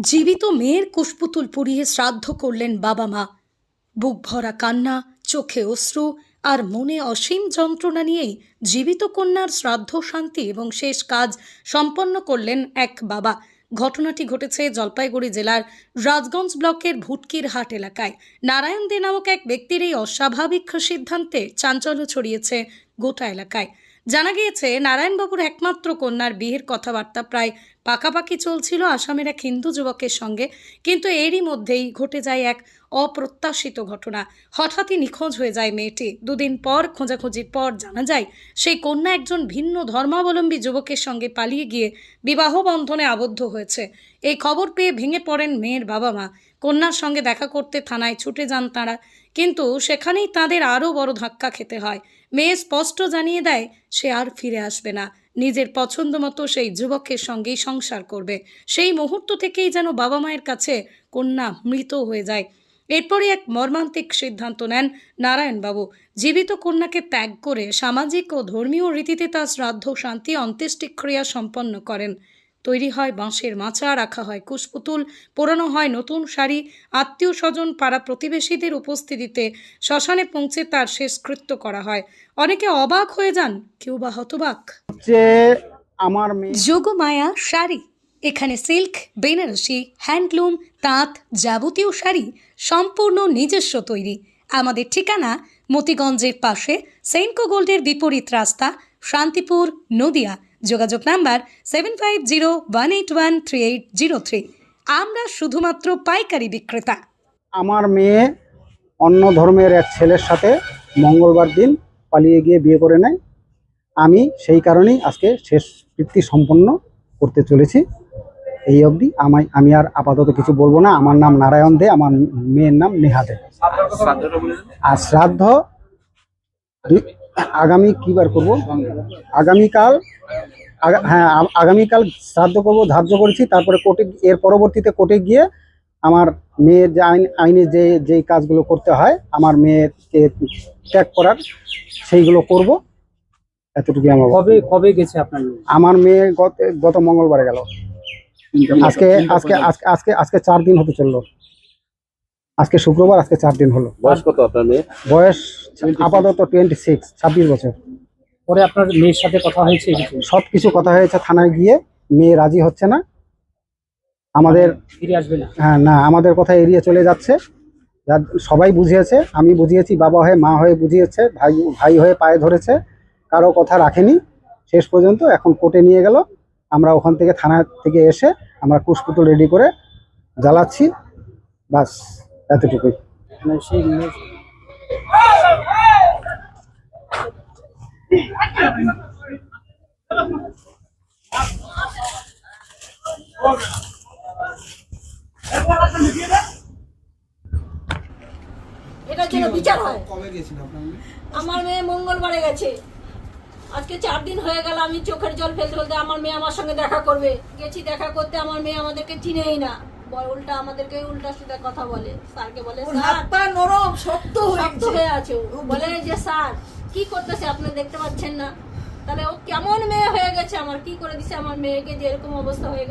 জীবিত মেয়ের কুশপুতুল পুড়িয়ে শ্রাদ্ধ করলেন বাবা মা। বুক ভরা কান্না, চোখে অশ্রু আর মনে অসীম যন্ত্রণা নিয়েই জীবিত কন্যার শ্রাদ্ধ শান্তি এবং শেষ কাজ সম্পন্ন করলেন এক বাবা। ঘটনাটি ঘটেছে জলপাইগুড়ি জেলার রাজগঞ্জ ব্লকের ভুটকির হাট এলাকায়। নারায়ণ দে নামক এক ব্যক্তির এই অস্বাভাবিক সিদ্ধান্তে চাঞ্চল্য ছড়িয়েছে গোটা এলাকায়। জানা গিয়েছে, নারায়ণবাবুর একমাত্র কন্যার বিয়ের কথাবার্তা প্রায় পাকাপাকি চলছিল আসামের এক হিন্দু যুবকের সঙ্গে, কিন্তু এরই মধ্যেই ঘটে যায় এক অপ্রত্যাশিত ঘটনা। হঠাৎই নিখোঁজ হয়ে যায় মেয়েটি। দুদিন পর, খোঁজাখুঁজির পর জানা যায়, সেই কন্যা একজন ভিন্ন ধর্মাবলম্বী যুবকের সঙ্গে পালিয়ে গিয়ে বিবাহ বন্ধনে আবদ্ধ হয়েছে। এই খবর পেয়ে ভেঙে পড়েন মেয়ের বাবা মা। কন্যার সঙ্গে দেখা করতে থানায় ছুটে যান তাঁরা। কিন্তু সেখানেই তাদের আরও বড় ধাক্কা খেতে হয়। মেয়ে স্পষ্ট জানিয়ে দেয়, সে আর ফিরে আসবে না। নিজের পছন্দ মতো সেই যুবকের সঙ্গেই সংসার করবে। সেই মুহূর্ত থেকেই যেন বাবা মায়ের কাছে কন্যা মৃত হয়ে যায়। এরপরই এক মর্মান্তিক সিদ্ধান্ত নেন নারায়ণবাবু। জীবিত কন্যাকে ত্যাগ করে সামাজিক ও ধর্মীয় রীতিতে তার শ্রাদ্ধ শান্তি অন্ত্যেষ্টিক্রিয়া সম্পন্ন করেন। তৈরি হয় বাঁশের মাচা রাখা হয় কুশপুতুল পোড়ানো হয় নতুন শাড়ি। আত্মীয় স্বজন পাড়া প্রতিবেশীদের উপস্থিতিতে শ্মশানে পৌঁছে তার শেষকৃত্য করা হয়। অনেকে অবাক হয়ে যান কেউ বা হতবাক। আমার মেয়ে যোগমায়া শাড়ি এখানে সিল্ক বেনারসি হ্যান্ডলুম তাঁত যাবতীয় শাড়ি সম্পূর্ণ নিজস্ব তৈরি। আমাদের ঠিকানা মতিগঞ্জের পাশে সেন্কো গোল্ডের বিপরীত রাস্তা শান্তিপুর নদিয়া। যোগাযোগ number seven five zero one eight one three eight zero three আমরা শুধুমাত্র পাইকারি বিক্রেতা। আমার মেয়ে অন্য ধর্মের এক ছেলের সাথে মঙ্গলবার দিন পালিয়ে গিয়ে বিয়ে করে নেয়। আমি সেই কারণেই আজকে শেষ কৃতি সম্পন্ন করতে চলেছি। এই অবধি আমায় আমি আর আপাতত কিছু বলব না। আমার নাম নারায়ণ দে আমার মেয়ের নাম নেহা দে। আর শ্রাদ্ধ আগামী কি বার করব? আগামীকাল আগা- হ্যাঁ আগামীকাল শ্রাদ্ধ করব ধার্য করেছি তারপরে কোর্টে এর পরবর্তীতে কোর্টে গিয়ে আমার মেয়ের যে আইন আইনে যে যেই কাজগুলো করতে হয় আমার মেয়েকে ত্যাগ করার সেইগুলো করব। এতটুকু আমার কবে কবে গেছে আপনার আমার মেয়ে গত গত মঙ্গলবারে গেল। আজকে আজকে আজকে আজকে আজকে চার দিন হতে চলল। আজকে শুক্রবার আজকে চার দিন হলো। বয়স কত আপনার মেয়ে বয়স আপাতত টোয়েন্টি সিক্স ছাব্বিশ বছর। পরে আপনার মেয়ের সাথে কথা হয়েছে সব কিছু কথা হয়েছে থানায় গিয়ে মেয়ে রাজি হচ্ছে না। আমাদের ফিরে আসবে না। হ্যাঁ না আমাদের কথা এড়িয়ে চলে যাচ্ছে। সবাই বুঝিয়েছে আমি বুঝিয়েছি বাবা হয়ে মা হয়ে বুঝিয়েছে ভাই ভাই হয়ে পায়ে ধরেছে কারও কথা রাখেনি। শেষ পর্যন্ত এখন কোর্টে নিয়ে গেল। আমরা ওখান থেকে থানা থেকে এসে আমরা কুশপুতুল রেডি করে জ্বালাচ্ছি। বাস। এতটুকুই। মানে জন্য বিচার হয়। আমার মেয়ে মঙ্গলবারে গেছে। আজকে চার দিন হয়ে গেল আমি চোখের জল ফেলতে ফেলতে আমার মেয়ে আমার সঙ্গে দেখা করবে। গেছি দেখা করতে আমার মেয়ে আমাদেরকে চিনেই না। উল্টা আমাদেরকে উল্টা কথা বলে। স্যারকে বলে স্যার পা নরম শক্ত শক্ত হয়ে আছে। বলে যে স্যার কি করতেছে আপনি দেখতে পাচ্ছেন না। তাহলে ও কেমন মেয়ে হয়ে গেছে আমার কি করে দিছে আমার মেয়েকে যে এরকম অবস্থা হয়ে গেছে?